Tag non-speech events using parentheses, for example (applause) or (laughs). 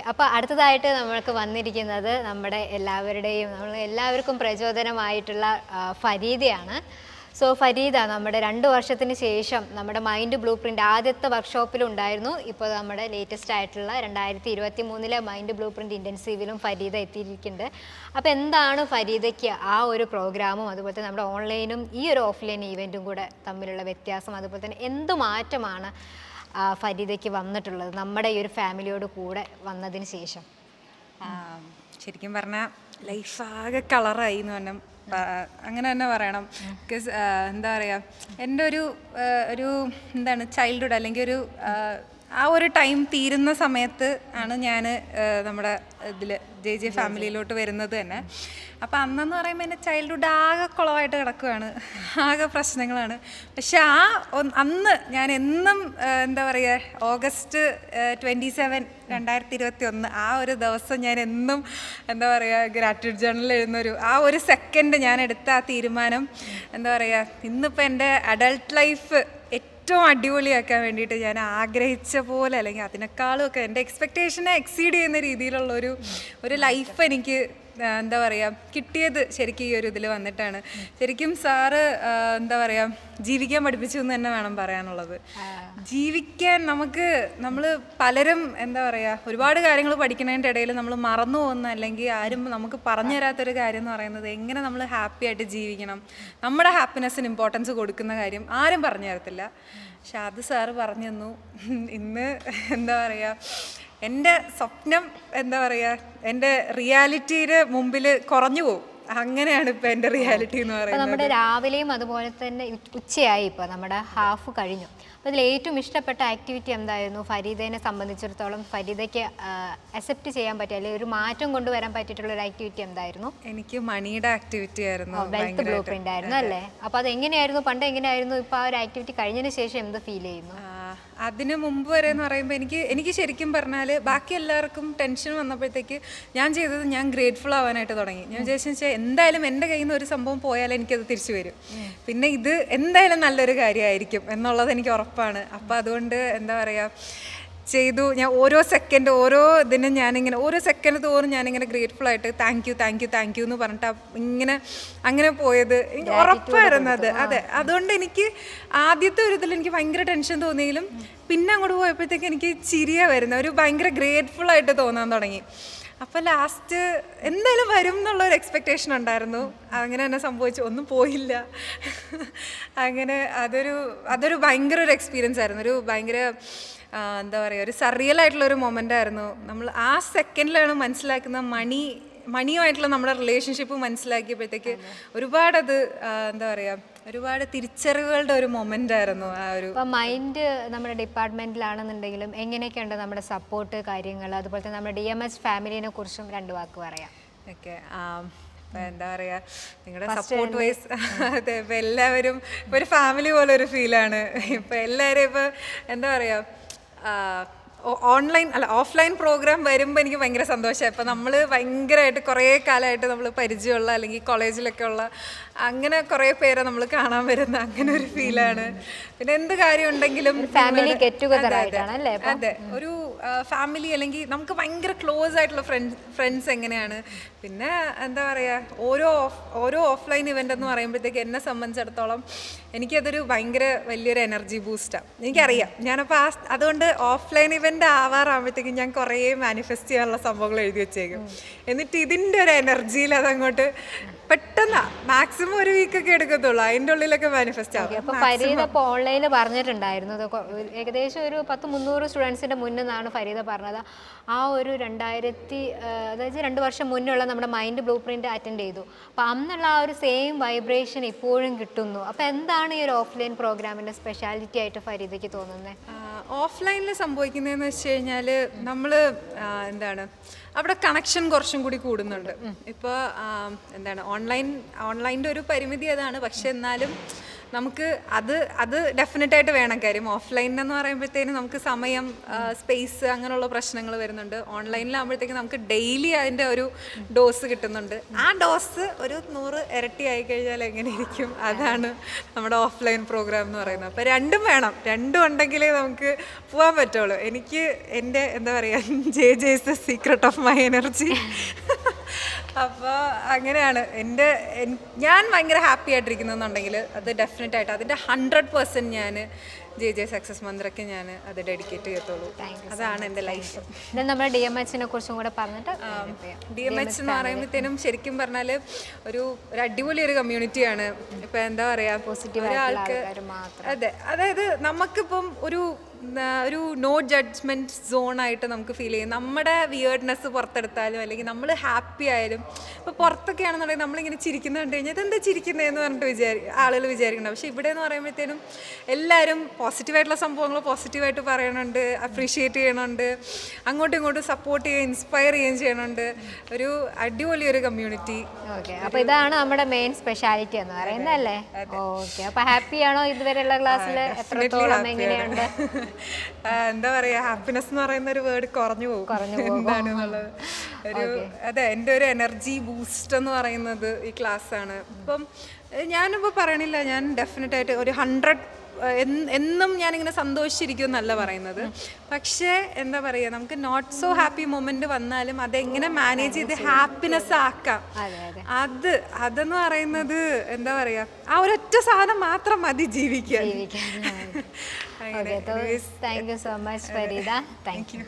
അപ്പോൾ അടുത്തതായിട്ട് നമ്മൾക്ക് വന്നിരിക്കുന്നത് നമ്മുടെ എല്ലാവരുടെയും നമ്മൾ എല്ലാവർക്കും പ്രചോദനമായിട്ടുള്ള ഫരീദയാണ്. സോ ഫരീദ നമ്മുടെ രണ്ട് വർഷത്തിന് ശേഷം നമ്മുടെ മൈൻഡ് ബ്ലൂ പ്രിന്റ് ആദ്യത്തെ വർക്ക്ഷോപ്പിലുണ്ടായിരുന്നു ഇപ്പോൾ നമ്മുടെ ലേറ്റസ്റ്റ് ആയിട്ടുള്ള രണ്ടായിരത്തി ഇരുപത്തി മൂന്നിലെ മൈൻഡ് ബ്ലൂ പ്രിന്റ് ഇന്റൻസീവിലും ഫരീദ എത്തിയിരിക്കുന്നുണ്ട്. അപ്പോൾ എന്താണ് ഫരീദയ്ക്ക് ആ ഒരു പ്രോഗ്രാമും അതുപോലെ തന്നെ നമ്മുടെ ഓൺലൈനും ഈ ഒരു ഓഫ്ലൈൻ ഈവന്റും കൂടെ തമ്മിലുള്ള വ്യത്യാസം അതുപോലെ തന്നെ എന്ത് മാറ്റമാണ് ഫരീദയ്ക്ക് വന്നിട്ടുള്ളത് നമ്മുടെ ഈ ഒരു ഫാമിലിയോട് കൂടെ വന്നതിന് ശേഷം. ശരിക്കും പറഞ്ഞാൽ ലൈഫ് ആകെ കളറായി എന്ന് പറഞ്ഞാൽ അങ്ങനെ തന്നെ പറയണം. ബിക്കോസ് എന്താ പറയുക എന്റെ ഒരു ഒരു എന്താണ് ചൈൽഡ്ഹുഡ് അല്ലെങ്കിൽ ഒരു ആ, ഒരു ടൈം തീരുന്ന സമയത്ത് ആണ് ഞാൻ നമ്മുടെ ഇതിൽ ജെ ജെ ഫാമിലിയിലോട്ട് വരുന്നത് തന്നെ. അപ്പം അന്നെന്ന് പറയുമ്പോൾ എന്റെ ചൈൽഡ്ഹുഡ് ആകെ കുളമായിട്ട് കിടക്കുകയാണ് ആകെ പ്രശ്നങ്ങളാണ്. പക്ഷെ ആ അന്ന് ഞാൻ എന്നും എന്താ പറയുക ഓഗസ്റ്റ് ട്വന്റി സെവൻ രണ്ടായിരത്തി ഇരുപത്തി ഒന്ന് ആ ഒരു ദിവസം ഞാൻ എന്നും എന്താ പറയുക ഗ്രാറ്റിറ്റ്യൂഡ് ജേണലിൽ എഴുതുന്നൊരു ആ ഒരു സെക്കൻഡ് ഞാൻ എടുത്ത ആ തീരുമാനം എന്താ പറയുക ഇന്നിപ്പോൾ എന്റെ അഡൾട്ട് ലൈഫ് ഏറ്റവും അടിപൊളിയാക്കാൻ വേണ്ടിയിട്ട് ഞാൻ ആഗ്രഹിച്ച പോലെ അല്ലെങ്കിൽ അതിനേക്കാളും ഒക്കെ എന്റെ എക്സ്പെക്റ്റേഷനെ എക്സീഡ് ചെയ്യുന്ന രീതിയിലുള്ള ഒരു ഒരു ലൈഫ് എനിക്ക് എന്താ പറയുക കിട്ടിയത് ശരിക്കും ഈ ഒരു ഇതിൽ വന്നിട്ടാണ്. ശരിക്കും സാറ് എന്താ പറയുക ജീവിക്കാൻ പഠിപ്പിച്ചു എന്ന് തന്നെ വേണം പറയാനുള്ളത്. ജീവിക്കാൻ നമുക്ക് നമ്മൾ പലരും എന്താ പറയുക ഒരുപാട് കാര്യങ്ങൾ പഠിക്കുന്നതിന്റെ ഇടയിൽ നമ്മൾ മറന്നു പോകുന്ന അല്ലെങ്കിൽ ആരും നമുക്ക് പറഞ്ഞു തരാത്തൊരു കാര്യം എന്ന് പറയുന്നത് എങ്ങനെ നമ്മൾ ഹാപ്പി ആയിട്ട് ജീവിക്കണം. നമ്മുടെ ഹാപ്പിനെസ്സിന് ഇമ്പോർട്ടൻസ് കൊടുക്കുന്ന കാര്യം ആരും പറഞ്ഞു തരത്തില്ല. പക്ഷെ അത് സാറ് പറഞ്ഞു തന്നു. ഇന്ന് എന്താ പറയുക എന്റെ സ്വപ്നം എന്താ പറയുക എന്റെ റിയാലിറ്റിയുടെ മുമ്പിൽ കുറഞ്ഞു പോകും അങ്ങനെയാണ് ഇപ്പൊ എന്റെ റിയാലിറ്റി എന്ന് പറയുന്നത്. നമ്മുടെ രാവിലെയും അതുപോലെ തന്നെ ഉച്ചയായി ഇപ്പൊ നമ്മുടെ ഹാഫ് കഴിഞ്ഞു. അപ്പൊ ഇതിൽ ഏറ്റവും ഇഷ്ടപ്പെട്ട ആക്ടിവിറ്റി എന്തായിരുന്നു? ഫരീദേനെ സംബന്ധിച്ചിടത്തോളം ഫരീദയ്ക്ക് അക്സെപ്റ്റ് ചെയ്യാൻ പറ്റിയ അല്ലെങ്കിൽ ഒരു മാറ്റം കൊണ്ടുവരാൻ പറ്റിയിട്ടുള്ള ഒരു ആക്ടിവിറ്റി എന്തായിരുന്നു? എനിക്ക് മണിയുടെ ആക്ടിവിറ്റി ആയിരുന്നു വെൽത്ത് ബ്ലൂ. പ്രിന്റ് ആയിരുന്നു അല്ലേ? അപ്പൊ അത് എങ്ങനെയായിരുന്നു പണ്ട് എങ്ങനെയായിരുന്നു? ഇപ്പൊ ആ ഒരു ആക്ടിവിറ്റി കഴിഞ്ഞതിന് ശേഷം എന്ത് ഫീൽ ചെയ്യുന്നു? അതിന് മുമ്പ് വരെ എന്ന് പറയുമ്പോൾ എനിക്ക് എനിക്ക് ശരിക്കും പറഞ്ഞാൽ ബാക്കി എല്ലാവർക്കും ടെൻഷൻ വന്നപ്പോഴത്തേക്ക് ഞാൻ ചെയ്തത് ഞാൻ ഗ്രേറ്റ്ഫുൾ ആവാനായിട്ട് തുടങ്ങി. ഞാൻ വിചാരിച്ചു വെച്ചാൽ എന്തായാലും എന്റെ കയ്യിൽ നിന്ന് ഒരു സംഭവം പോയാൽ എനിക്കത് തിരിച്ചു വരും. പിന്നെ ഇത് എന്തായാലും നല്ലൊരു കാര്യമായിരിക്കും എന്നുള്ളത് എനിക്ക് ഉറപ്പാണ്. അപ്പോൾ അതുകൊണ്ട് എന്താ പറയുക ചെയ്തു. ഞാൻ ഓരോ സെക്കൻഡ് ഓരോ ഇതിനും ഞാനിങ്ങനെ ഓരോ സെക്കൻഡ് തോറും ഞാനിങ്ങനെ ഗ്രേറ്റ്ഫുൾ ആയിട്ട് thank you thank you thank you എന്ന് പറഞ്ഞിട്ട് ഇങ്ങനെ അങ്ങനെ പോയത്. എനിക്ക് ഉറപ്പായിരുന്നു അത്. അതെ. അതുകൊണ്ട് എനിക്ക് ആദ്യത്തെ ഒരു ഇതിൽ എനിക്ക് ഭയങ്കര ടെൻഷൻ തോന്നിയെങ്കിലും പിന്നെ അങ്ങോട്ട് പോയപ്പോഴത്തേക്ക് എനിക്ക് ചിരിയ വരുന്നത്. ഒരു ഭയങ്കര ഗ്രേറ്റ്ഫുൾ ആയിട്ട് തോന്നാൻ തുടങ്ങി. അപ്പം ലാസ്റ്റ് എന്തായാലും വരും എന്നുള്ള ഒരു എക്സ്പെക്റ്റേഷൻ ഉണ്ടായിരുന്നു. അങ്ങനെ തന്നെ സംഭവിച്ചു. ഒന്നും പോയില്ല. (laughs) അങ്ങനെ അതൊരു അതൊരു ഭയങ്കര ഒരു എക്സ്പീരിയൻസ് ആയിരുന്നു. ഒരു ഭയങ്കര എന്താ പറയുക ഒരു സറിയൽ ആയിട്ടുള്ള ഒരു മൊമെന്റ് ആയിരുന്നു. നമ്മൾ ആ സെക്കൻഡിലാണ് മനസ്സിലാക്കുന്ന മണി മണിയുമായിട്ടുള്ള നമ്മുടെ റിലേഷൻഷിപ്പ് മനസ്സിലാക്കിയപ്പോഴത്തേക്ക് ഒരുപാട് അത് എന്താ പറയുക ഒരുപാട് തിരിച്ചറിവുകളുടെ ഒരു മൊമെന്റ് ആയിരുന്നു ആ ഒരു ഇപ്പം മൈൻഡ് നമ്മുടെ ഡിപ്പാർട്ട്മെന്റിലാണെന്നുണ്ടെങ്കിലും എങ്ങനെയൊക്കെയുണ്ട് നമ്മുടെ സപ്പോർട്ട് കാര്യങ്ങൾ? അതുപോലെ തന്നെ നമ്മുടെ ഡി എം എസ് ഫാമിലിനെ കുറിച്ചും രണ്ട് വാക്ക് പറയാം. ഓക്കെ എന്താ പറയുക നിങ്ങളുടെ സപ്പോർട്ട് വൈസ് അതെ ഇപ്പം എല്ലാവരും ഇപ്പം ഒരു ഫാമിലി പോലെ ഒരു ഫീലാണ് ഇപ്പം എല്ലാവരും ഇപ്പം എന്താ പറയുക ഓൺലൈൻ അല്ല ഓഫ്ലൈൻ പ്രോഗ്രാം വരുമ്പോൾ എനിക്ക് ഭയങ്കര സന്തോഷമായി ഇപ്പം നമ്മൾ ഭയങ്കരമായിട്ട് കുറേ കാലമായിട്ട് നമ്മൾ പരിചയമുള്ള അല്ലെങ്കിൽ കോളേജിലൊക്കെ ഉള്ള അങ്ങനെ കുറേ പേരെ നമ്മൾ കാണാൻ വരുന്ന അങ്ങനെ ഒരു ഫീലാണ്. പിന്നെ എന്ത് കാര്യം ഉണ്ടെങ്കിലും? അതെ. ഒരു ഫാമിലി അല്ലെങ്കിൽ നമുക്ക് ഭയങ്കര ക്ലോസ് ആയിട്ടുള്ള ഫ്രണ്ട് ഫ്രണ്ട്സ് എങ്ങനെയാണ്? പിന്നെ എന്താ പറയുക ഓരോ ഓഫ് ഓരോ ഓഫ്ലൈൻ ഇവന്റ് എന്ന് പറയുമ്പോഴത്തേക്ക് എന്നെ സംബന്ധിച്ചിടത്തോളം എനിക്കതൊരു ഭയങ്കര വലിയൊരു എനർജി ബൂസ്റ്റാണ് എനിക്കറിയാം. ഞാനപ്പോൾ ആ അതുകൊണ്ട് ഓഫ്ലൈൻ ഇവന്റ് ആവാറാകുമ്പോഴത്തേക്കും ഞാൻ കുറേ മാനിഫെസ്റ്റ് ചെയ്യാനുള്ള സംഭവങ്ങൾ എഴുതി വെച്ചേക്കും. എന്നിട്ട് ഇതിന്റെ ഒരു എനർജിയിൽ അതങ്ങോട്ട് പെട്ടെന്ന്. മാക്സിമം ഒരു വീക്ക് ഒക്കെ എടുക്കത്തുള്ളൂ. അതിന്റെ ഉള്ളിലൊക്കെ മാനിഫെസ്റ്റ് ആവും. അപ്പോൾ ഫരീദ ഇപ്പോൾ ഓൺലൈനിൽ പറഞ്ഞിട്ടുണ്ടായിരുന്നു. ഇത് ഏകദേശം ഒരു പത്ത് മുന്നൂറ് സ്റ്റുഡൻസിന്റെ മുന്നിൽ നിന്നാണ് ഫരീദ പറഞ്ഞത്. ആ ഒരു രണ്ടായിരത്തി അതായത് രണ്ട് വർഷം മുന്നുള്ള നമ്മുടെ മൈൻഡ് ബ്ലൂ പ്രിന്റ് അറ്റൻഡ് ചെയ്തു. അപ്പോൾ അന്നുള്ള ആ ഒരു സെയിം വൈബ്രേഷൻ ഇപ്പോഴും കിട്ടുന്നു. അപ്പോൾ എന്താണ് ഈ ഒരു ഓഫ്ലൈൻ പ്രോഗ്രാമിന്റെ സ്പെഷ്യാലിറ്റി ആയിട്ട് ഫരീദയ്ക്ക് തോന്നുന്നത് ഓഫ്ലൈനിൽ സംഭവിക്കുന്നതെന്ന് വെച്ച് കഴിഞ്ഞാൽ നമ്മൾ എന്താണ് അവിടെ കണക്ഷൻ കുറച്ചും കൂടി കൂടുന്നുണ്ട്. ഇപ്പോൾ എന്താണ് ഓൺലൈൻ ഓൺലൈന്റെ ഒരു പരിമിതി അതാണ്. പക്ഷെ എന്നാലും നമുക്ക് അത് അത് ഡെഫിനറ്റ് ആയിട്ട് വേണം കാര്യം. ഓഫ്ലൈൻ എന്ന് പറയുമ്പോഴത്തേനും നമുക്ക് സമയം സ്പേസ് അങ്ങനെയുള്ള പ്രശ്നങ്ങൾ വരുന്നുണ്ട്. ഓൺലൈനിലാകുമ്പോഴത്തേക്കും നമുക്ക് ഡെയിലി അതിന്റെ ഒരു ഡോസ് കിട്ടുന്നുണ്ട്. ആ ഡോസ് ഒരു നൂറ് ഇരട്ടി ആയി കഴിഞ്ഞാൽ എങ്ങനെയിരിക്കും? അതാണ് നമ്മുടെ ഓഫ്ലൈൻ പ്രോഗ്രാം എന്ന് പറയുന്നത്. അപ്പോൾ രണ്ടും വേണം. രണ്ടും ഉണ്ടെങ്കിലേ നമുക്ക് പോകാൻ പറ്റുള്ളൂ. എനിക്ക് എന്റെ എന്താ പറയുക J J is the secret of my energy അപ്പോൾ അങ്ങനെയാണ്. എന്റെ ഞാൻ ഭയങ്കര ഹാപ്പി ആയിട്ടിരിക്കുന്നുണ്ടെങ്കിൽ അത് ഡെഫിനറ്റ് ആയിട്ട് അതിന്റെ ഹൺഡ്രഡ് പെർസെന്റ് ഞാൻ ജെ ജെ സക്സസ് മന്ത്രയ്ക്ക് ഞാൻ അത് ഡെഡിക്കേറ്റ് ചെയ്യത്തുള്ളൂ. അതാണ് എന്റെ ലൈഫ് നമ്മുടെ ഡി എം എച്ചിനെ കുറിച്ചും കൂടെ പറഞ്ഞിട്ട്. ഡി എം എച്ച് എന്ന് പറയുമ്പോഴത്തേനും ശരിക്കും പറഞ്ഞാൽ ഒരു ഒരു അടിപൊളി ഒരു കമ്മ്യൂണിറ്റിയാണ് ഇപ്പം എന്താ പറയുക പോസിറ്റീവ് ഒരാൾക്ക് അതെ അതായത് നമുക്കിപ്പം ഒരു ഒരു നോ ജഡ്ജ്മെന്റ് സോണായിട്ട് നമുക്ക് ഫീൽ ചെയ്യും. നമ്മുടെ വിയേർഡ്നെസ് പുറത്തെടുത്താലും അല്ലെങ്കിൽ നമ്മൾ ഹാപ്പി ആയാലും ഇപ്പോൾ പുറത്തൊക്കെയാണെന്നുണ്ടെങ്കിൽ നമ്മളിങ്ങനെ ചിരിക്കുന്ന കണ്ടു കഴിഞ്ഞാൽ ഇതെന്താ ചിരിക്കുന്നതെന്ന് പറഞ്ഞിട്ട് വിചാരി ആളുകൾ വിചാരിക്കണം പക്ഷേ ഇവിടെ എന്ന് പറയുമ്പോഴത്തേനും എല്ലാവരും പോസിറ്റീവായിട്ടുള്ള സംഭവങ്ങൾ പോസിറ്റീവായിട്ട് പറയണുണ്ട് അപ്രീഷിയേറ്റ് ചെയ്യണുണ്ട് അങ്ങോട്ടും ഇങ്ങോട്ടും സപ്പോർട്ട് ചെയ്യുക ഇൻസ്പയർ ചെയ്യുകയും ചെയ്യണുണ്ട്. ഒരു അടിപൊളി ഒരു കമ്മ്യൂണിറ്റി ഓക്കെ അപ്പോൾ ഇതാണ് നമ്മുടെ മെയിൻ സ്പെഷ്യാലിറ്റി എന്ന് പറയുന്നത് അല്ലേ? ഓക്കെ അപ്പോൾ ഹാപ്പിയാണോ ഇതുവരെയുള്ള ക്ലാസ്സിൽ എത്രത്തോളം എങ്ങനെയുണ്ട്? (laughs) എന്താ പറയാ ഹാപ്പിനെസ് എന്ന് പറയുന്ന ഒരു വേർഡ് കുറഞ്ഞു പോകും. എന്താണെന്നുള്ളത്. ഒരു അതെ എന്റെ ഒരു എനർജി ബൂസ്റ്റ് എന്ന് പറയുന്നത് ഈ ക്ലാസ് ആണ്. ഇപ്പം ഞാനിപ്പോൾ പറയണില്ല ഞാൻ ഡെഫിനറ്റ് ആയിട്ട് ഒരു ഹൺഡ്രഡ് എന്നും ഞാനിങ്ങനെ സന്തോഷിച്ചിരിക്കും എന്നല്ല പറയുന്നത്. പക്ഷേ എന്താ പറയുക നമുക്ക് നോട്ട് സോ ഹാപ്പി മൊമെന്റ് വന്നാലും അതെങ്ങനെ മാനേജ് ചെയ്ത് ഹാപ്പിനെസ് ആക്കാം. അതെ അതെ. അത് അതെന്ന് പറയുന്നത് എന്താ പറയുക ആ ഒരൊറ്റ സാധനം മാത്രം മതി ജീവിക്കാൻ. Thank you so much Fareeda. Thank you